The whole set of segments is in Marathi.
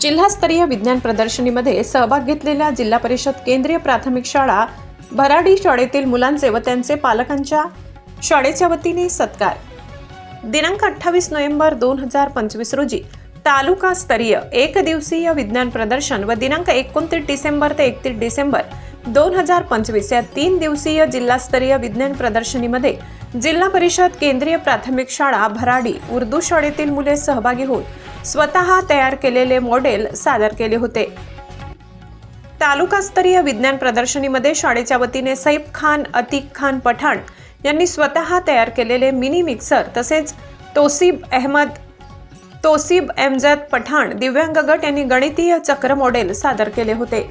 जिल्हास्तरीय विज्ञान प्रदर्शनीमध्ये सहभाग घेतलेल्या जिल्हा परिषद केंद्रीय प्राथमिक शाळा भराडी शाळेतील मुलांचे व त्यांचे पालकांच्या शाळेच्या वतीने सत्कार. दिनांक अठ्ठावीस नोव्हेंबर दोन हजार पंचवीस रोजी तालुका स्तरीय एक दिवसीय विज्ञान प्रदर्शन व दिनांक एकोणतीस डिसेंबर ते एकतीस डिसेंबर दोन हजार पंचवीस या तीन दिवसीय जिल्हास्तरीय विज्ञान प्रदर्शनीमध्ये जिल्हा परिषद केंद्रीय प्राथमिक शाळा भराडी उर्दू शाळेतील मुले सहभागी होऊन स्वतः तयार केलेले मॉडेल सादर केले होते. तालुकास्तरीय विज्ञान प्रदर्शनीमध्ये शाळेच्या वतीने सैफ खान अतिक खान पठाण यांनी स्वतः तयार केलेले मिनी मिक्सर तसेच तोसीब अहमद तोसीब एमजद पठाण दिव्यांग गट यांनी गणितीय चक्र मॉडेल सादर केले होते.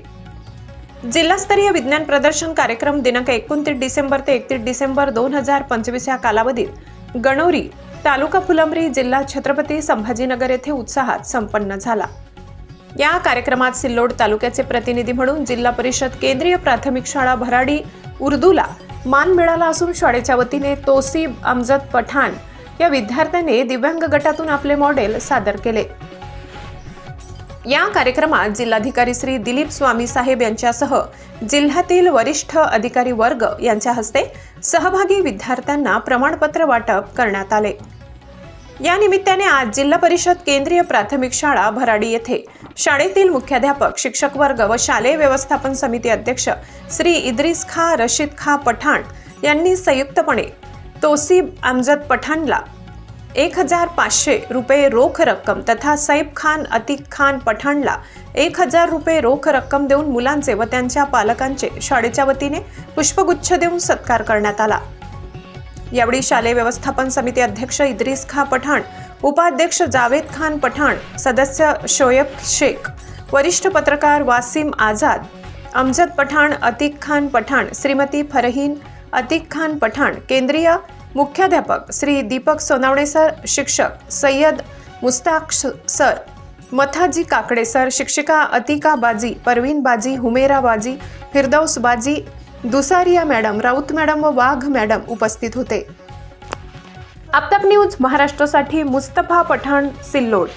जिल्हास्तरीय विज्ञान प्रदर्शन कार्यक्रम दिनांक एकोणतीस डिसेंबर ते एकतीस डिसेंबर दोन हजार पंचवीस या कालावधीत गणोरी तालुका फुलंब्री जिल्हा छत्रपती संभाजीनगर येथे उत्साहात संपन्न झाला. या कार्यक्रमात सिल्लोड तालुक्याचे प्रतिनिधी म्हणून जिल्हा परिषद केंद्रीय प्राथमिक शाळा भराडी उर्दूला मान मिळाला असून शाळेच्या वतीने तोसीब अमजद पठाण या विद्यार्थ्याने दिव्यांग गटातून आपले मॉडेल सादर केले. या कार्यक्रमात जिल्हाधिकारी श्री दिलीप स्वामी साहेब यांच्यासह जिल्ह्यातील वरिष्ठ अधिकारी वर्ग यांच्या हस्ते सहभागी विद्यार्थ्यांना प्रमाणपत्र वाटप करण्यात आले. या निमित्ताने आज जिल्हा परिषद केंद्रीय प्राथमिक शाळा भराडी येथे शाळेतील मुख्याध्यापक शिक्षक वर्ग व शालेय व्यवस्थापन समिती अध्यक्ष श्री इद्रिस खा रशीद खा पठाण यांनी संयुक्तपणे तोसीब अमजद पठाणला एक हजार पाचशे रुपये रोख रक्कम तथा सैफ खान अतिक खान पठाणला एक हजार रुपये रोख रक्कम देऊन मुलांचे व त्यांच्या पालकांचे शाळेच्या वतीने पुष्पगुच्छ देऊन सत्कार करण्यात आला. यावेळी शालेय व्यवस्थापन समिती अध्यक्ष इद्रिस खा पठाण उपाध्यक्ष जावेद खान पठाण सदस्य शोएब शेख वरिष्ठ पत्रकार वासिम आझाद अमजद पठाण अतिक खान पठाण श्रीमती फरहीन अतिक खान पठाण केंद्रीय मुख्याध्यापक श्री दीपक सोनावणे सर शिक्षक सय्यद मुस्ताक सर मथाजी काकडे सर शिक्षिका अतिका बाजी परवीन बाजी हुमेरा बाजी फिरदौस बाजी दुसारिया मॅडम राऊत मॅडम व वाघ मॅडम उपस्थित होते. आपताप न्यूज महाराष्ट्रासाठी मुस्तफा पठाण सिल्लोड.